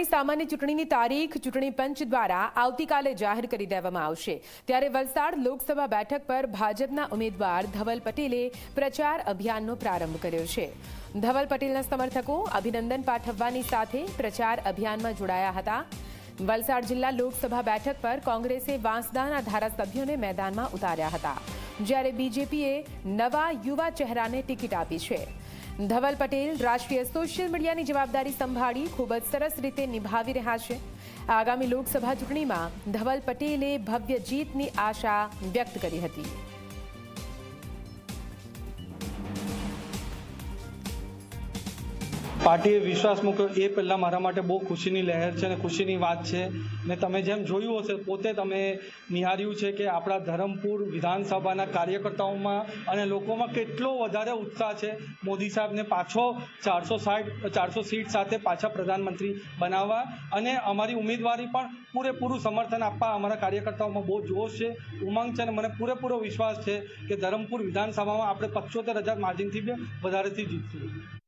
આગામી સામાન્ય ચૂંટણીની તારીખ, ચૂંટણી પંચ દ્વારા આવતીકાલે જાહેર કરી દેવામાં આવશે. ત્યારે વલસાડ લોકસભા બેઠક પર ભાજપના ઉમેદવાર ધવલ પટેલે પ્રચાર અભિયાનનો પ્રારંભ કર્યો છે. ધવલ પટેલના સમર્થકો અભિનંદન પાઠવવાની સાથે પ્રચાર અભિયાનમાં જોડાયા હતા. વલસાડ જિલ્લા લોકસભા બેઠક પર કોંગ્રેસે વાંસદાના ધારાસભ્યોને મેદાનમાં ઉતાર્યા હતા. જ્યારે બીજેપીએ નવા યુવા ચહેરાને ટિકિટ આપી છે. ધવલ પટેલ રાષ્ટ્રીય સોશિયલ મીડિયાની જવાબદારી સંભાળી ખૂબ જ સરસ રીતે નિભાવી રહ્યા છે. આગામી લોકસભા ચૂંટણીમાં ધવલ પટેલે ભવ્ય જીતની આશા વ્યક્ત કરી હતી. પાર્ટીએ વિશ્વાસ મૂક્યો. એ પહેલાં મારા માટે બહુ ખુશીની લહેર છે અને ખુશીની વાત છે. ને તમે જેમ જોયું હશે, પોતે તમે નિહાર્યું છે કે આપણા ધરમપુર વિધાનસભાના કાર્યકર્તાઓમાં અને લોકોમાં કેટલો વધારે ઉત્સાહ છે. મોદી સાહેબને પાછો ચારસો સાઠ, ચારસો સીટ સાથે પાછા પ્રધાનમંત્રી બનાવવા અને અમારી ઉમેદવારી પણ પૂરેપૂરું સમર્થન આપવા અમારા કાર્યકર્તાઓમાં બહુ જોશ છે, ઉમંગ છે અને મને પૂરેપૂરો વિશ્વાસ છે કે ધરમપુર વિધાનસભામાં આપણે પંચોતેર હજાર માર્જિનથી વધારેથી જીતશું.